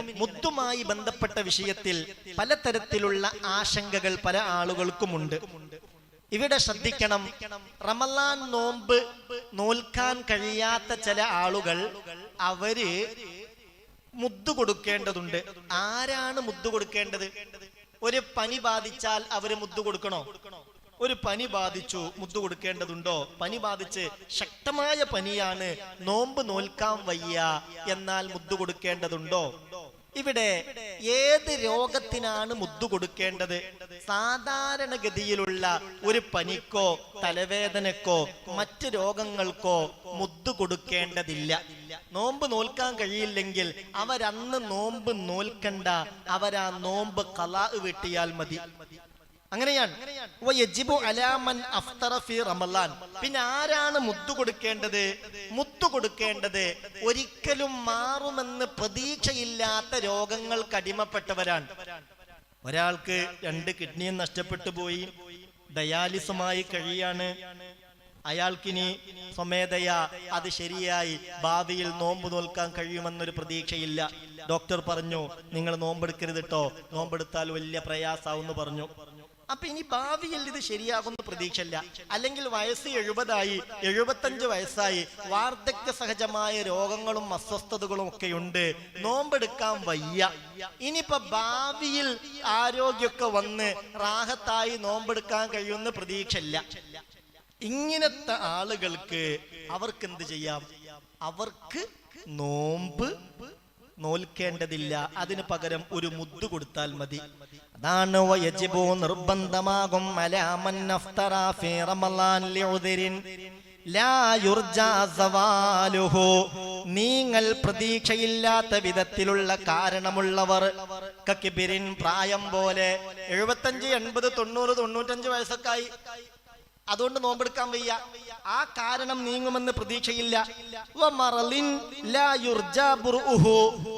മുത്തുമായി ബന്ധപ്പെട്ട വിഷയത്തിൽ പലതരത്തിലുള്ള ആശങ്കകൾ പല ആളുകൾക്കുമുണ്ട്. ഇവിടെ ശ്രദ്ധിക്കണം റമലാൻ നോമ്പ് നോൽക്കാൻ കഴിയാത്ത ചില ആളുകൾ അവർ മുദ്ദു കൊടുക്കേണ്ടതുണ്ട്. ആരാണ് മുദ്ദു കൊടുക്കേണ്ടത്? ഒരു പനി ബാധിച്ചാൽ അവർ മുദ്ദു കൊടുക്കണോ? ഒരു പനി ബാധിച്ചു മുത്തു കൊടുക്കേണ്ടതുണ്ടോ? പനി ബാധിച്ച് ശക്തമായ പനിയാണ് നോമ്പ് നോൽക്കാൻ വയ്യ എന്നാൽ മുദ്ദു കൊടുക്കേണ്ടതുണ്ടോ? ഇവിടെ ഏത് രോഗത്തിനാണ് മുദ്ദു കൊടുക്കേണ്ടത്? സാധാരണഗതിയിലുള്ള ഒരു പനിക്കോ തലവേദനക്കോ മറ്റു രോഗങ്ങൾക്കോ മുദ്ദു കൊടുക്കേണ്ടതില്ല. നോമ്പ് നോൽക്കാൻ കഴിയില്ലെങ്കിൽ അവരന്ന് നോമ്പ് നോൽക്കണ്ട. അവരാ നോമ്പ് കലാ വെട്ടിയാൽ മതി. അങ്ങനെയാണ്. പിന്നെ ആരാണ് മുത്തു കൊടുക്കേണ്ടത്? മുത്തു കൊടുക്കേണ്ടത് ഒരിക്കലും മാറുമെന്ന് പ്രതീക്ഷയില്ലാത്ത രോഗങ്ങൾക്ക് അടിമപ്പെട്ടവരാണ്. ഒരാൾക്ക് രണ്ട് കിഡ്നിയും നഷ്ടപ്പെട്ടു പോയി. ഡയാലിസുമായി കഴിയാണ്. അയാൾക്കിനി സ്വമേധയാ അത് ശരിയായി ഭാവിയിൽ നോമ്പ് നോൽക്കാൻ കഴിയുമെന്നൊരു പ്രതീക്ഷയില്ല. ഡോക്ടർ പറഞ്ഞു നിങ്ങൾ നോമ്പെടുക്കരുത് കേട്ടോ നോമ്പെടുത്താൽ വലിയ പ്രയാസാവെന്ന് പറഞ്ഞു. അപ്പൊ ഇനി ഭാവിയിൽ ഇത് ശരിയാകുന്ന പ്രതീക്ഷയില്ല. അല്ലെങ്കിൽ വയസ്സ് എഴുപതായി എഴുപത്തഞ്ച് വയസ്സായി വാർദ്ധക്യ സഹജമായ രോഗങ്ങളും അസ്വസ്ഥതകളും ഒക്കെ ഉണ്ട്. നോമ്പെടുക്കാൻ വയ്യ. ഇനിയിപ്പോ ഭാവിയിൽ ആരോഗ്യമൊക്കെ വന്ന് റാഹത്തായി നോമ്പെടുക്കാൻ കഴിയുന്ന പ്രതീക്ഷയില്ല. ഇങ്ങനത്തെ ആളുകൾക്ക് അവർക്ക് എന്ത് ചെയ്യാം? അവർക്ക് നോമ്പ് നോൽക്കേണ്ടതില്ല. അതിന് പകരം ഒരു മുദ്ദു കൊടുത്താൽ മതി. അതാണ് നിർബന്ധമാകും. നിങ്ങൾ പ്രതീക്ഷയില്ലാത്ത വിധത്തിലുള്ള കാരണമുള്ളവർ. കക്കിബിരിൻ പ്രായം പോലെ എഴുപത്തഞ്ച് എൺപത് തൊണ്ണൂറ് തൊണ്ണൂറ്റഞ്ച് വയസ്സൊക്കെ ആയി. അതുകൊണ്ട് നോമ്പെടുക്കാൻ വയ്യ. ആ കാരണം നീങ്ങുമെന്ന് പ്രതീക്ഷയില്ല.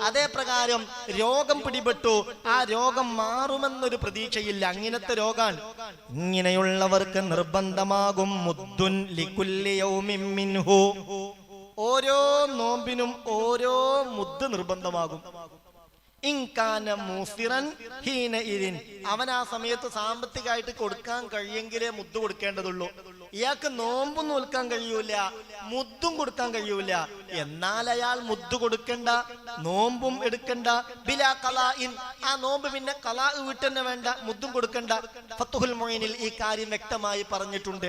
അതേ പ്രകാരം രോഗം പിടിപെട്ടു. ആ രോഗം മാറുമെന്നൊരു പ്രതീക്ഷയില്ല. അങ്ങനത്തെ രോഗാണ്. ഇങ്ങനെയുള്ളവർക്ക് നിർബന്ധമാകും മുദ്ദുൻ ഓരോ നോമ്പിനും ഓരോ മുദ്ദ് നിർബന്ധമാകും. അവൻ ആ സമയത്ത് സാമ്പത്തികമായിട്ട് കൊടുക്കാൻ കഴിയെങ്കിലേ മുദ് കൊടുക്കേണ്ടതുള്ളൂ. ഇയാൾക്ക് നോമ്പും നോൽക്കാൻ കഴിയൂല മുദ്ദും കൊടുക്കാൻ കഴിയൂല. എന്നാൽ അയാൾ മുദ്ദു കൊടുക്കണ്ട നോമ്പും എടുക്കണ്ട. ബിലാ കലാഇൻ. ആ നോമ്പ് പിന്നെ കലാ വീട്ടന്നെ വേണ്ട മുദ്ദും കൊടുക്കണ്ട. ഫത്തുഹുൽ മൊയിനിൽ ഈ കാര്യം വ്യക്തമായി പറഞ്ഞിട്ടുണ്ട്.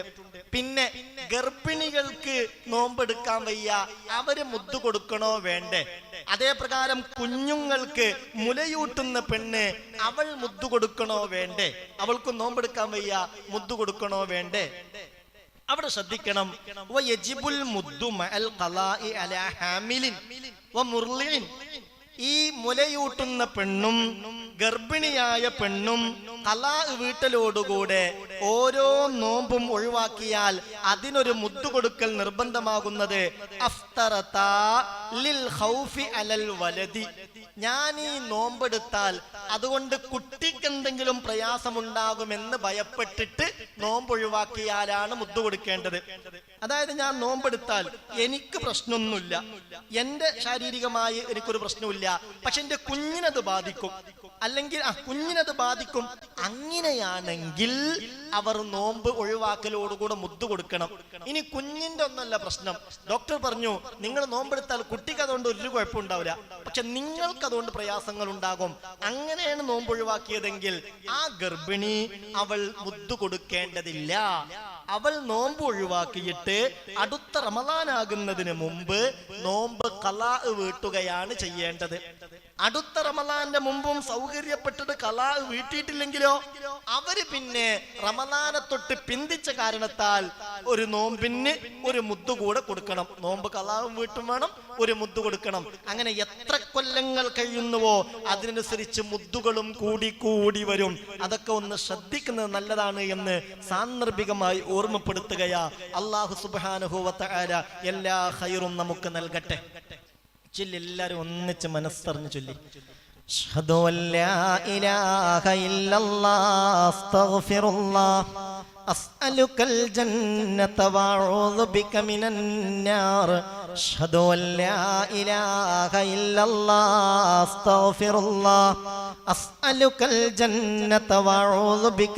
പിന്നെ ഗർഭിണികൾക്ക് നോമ്പെടുക്കാൻ വയ്യ. അവർ മുത്തു കൊടുക്കണോ വേണ്ടേ? അതേ പ്രകാരം കുഞ്ഞുങ്ങൾക്ക് മുലയൂട്ടുന്ന പെണ്ണ് അവൾ മുദ്ദു കൊടുക്കണോ വേണ്ടേ? അവൾക്ക് നോമ്പെടുക്കാൻ വയ്യ മുദ്ദു കൊടുക്കണോ വേണ്ടേ? അവിടെ ശ്രദ്ധിക്കണം. മുദ്ദു ഈ മുലയൂട്ടുന്ന പെണ്ണും ഗർഭിണിയായ പെണ്ണും കലാ വീട്ടലോടുകൂടെ ഓരോ നോമ്പും ഒഴിവാക്കിയാൽ അതിനൊരു മുത്തുകൊടുക്കൽ നിർബന്ധമാകുന്നത് ലിൽ അലൽ ഞാൻ ഈ നോമ്പെടുത്താൽ അതുകൊണ്ട് കുട്ടിക്ക് എന്തെങ്കിലും പ്രയാസമുണ്ടാകുമെന്ന് ഭയപ്പെട്ടിട്ട് നോമ്പ് ഒഴിവാക്കിയാലാണ് മുദ്ദു കൊടുക്കേണ്ടത്? അതായത് ഞാൻ നോമ്പെടുത്താൽ എനിക്ക് പ്രശ്നമൊന്നുമില്ല. എന്റെ ശാരീരികമായി എനിക്കൊരു പ്രശ്നമില്ല പക്ഷെ എന്റെ കുഞ്ഞിനത് ബാധിക്കും. അല്ലെങ്കിൽ ആ കുഞ്ഞിനത് ബാധിക്കും. അങ്ങനെയാണെങ്കിൽ അവർ നോമ്പ് ഒഴിവാക്കലോടുകൂടെ മുദ്ദു കൊടുക്കണം. ഇനി കുഞ്ഞിന്റെ ഒന്നല്ല പ്രശ്നം. ഡോക്ടർ പറഞ്ഞു നിങ്ങൾ നോമ്പെടുത്താൽ കുട്ടിക്ക് അതുകൊണ്ട് ഒരു കുഴപ്പമുണ്ടാവില്ല പക്ഷെ നിങ്ങൾക്ക് അതുകൊണ്ട് പ്രയാസങ്ങൾ ഉണ്ടാകും അങ്ങനെയാണ് നോമ്പ് ഒഴിവാക്കിയതെങ്കിൽ ആ ഗർഭിണി അവൾ മുദ്ദു കൊടുക്കേണ്ടതില്ല. അവൾ നോമ്പ് ഒഴിവാക്കിയിട്ട് അടുത്ത റമദാനാകുന്നതിന് മുമ്പ് നോമ്പ് കലാ വീട്ടുകയാണ് ചെയ്യേണ്ടത്. അടുത്ത റമദാന്റെ മുമ്പും സൗകര്യപ്പെട്ടിട്ട് കലാ വീട്ടിയിട്ടില്ലെങ്കിലോ? അവർ പിന്നെ റമദാനെ തൊട്ട് പിന്തിച്ച കാരണത്താൽ ഒരു നോമ്പിന് ഒരു മുദ്ദു കൂടെ കൊടുക്കണം. നോമ്പ് കലാവും വീട്ടും വേണം ഒരു മുദ്ദു കൊടുക്കണം. അങ്ങനെ എത്ര കൊല്ലങ്ങൾ കഴിയുന്നുവോ അതിനനുസരിച്ച് മുദ്ദുകളും കൂടി കൂടി വരും. അതൊക്കെ ഒന്ന് ശ്രദ്ധിക്കുന്നത് നല്ലതാണ് എന്ന് സാന്ദർഭികമായി ഓർമ്മപ്പെടുത്തുകയാ. അള്ളാഹു സുബാനുഭവത്ത എല്ലാ ഹൈറും നമുക്ക് നൽകട്ടെ. ചൊല്ലി എല്ലാരും ഒന്നിച്ച് മനസ്സറിഞ്ഞ് ചൊല്ലി. അഷ്ഹദു അല്ലാ ഇലാഹ ഇല്ലല്ലാഹ് അസ്തഗ്ഫിറുല്ലാഹ് അസ്അലുകൽ ജന്നത വഅഊദു ബിക മിനൻ നാർ. അഷ്ഹദു ഇലാഹ ഇല്ലല്ലാഹ് അസ്തഗ്ഫിറുല്ലാഹ് അസ്അലുകൽ ജന്നത വഅഊദു ബിക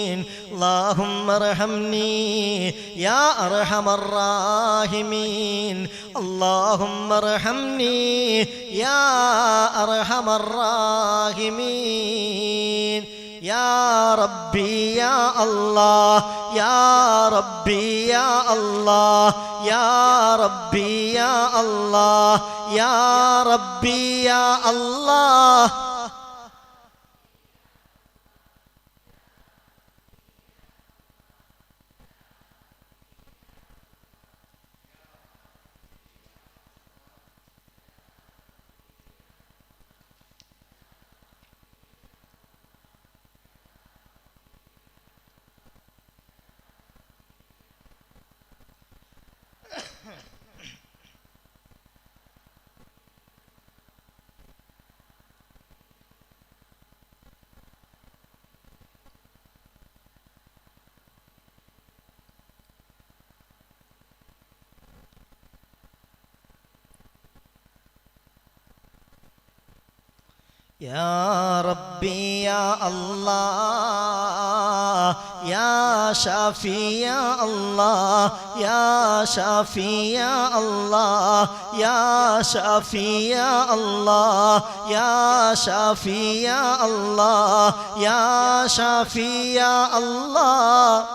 اللهم ارحمني يا أرحم الراحمين اللهم ارحمني يا أرحم الراحمين يا ربي يا الله يا ربي يا الله يا ربي يا الله يا ربي يا الله يا ربي يا الله يا شافي يا الله يا شافي يا الله يا شافي يا الله يا شافي يا الله يا شافي يا الله.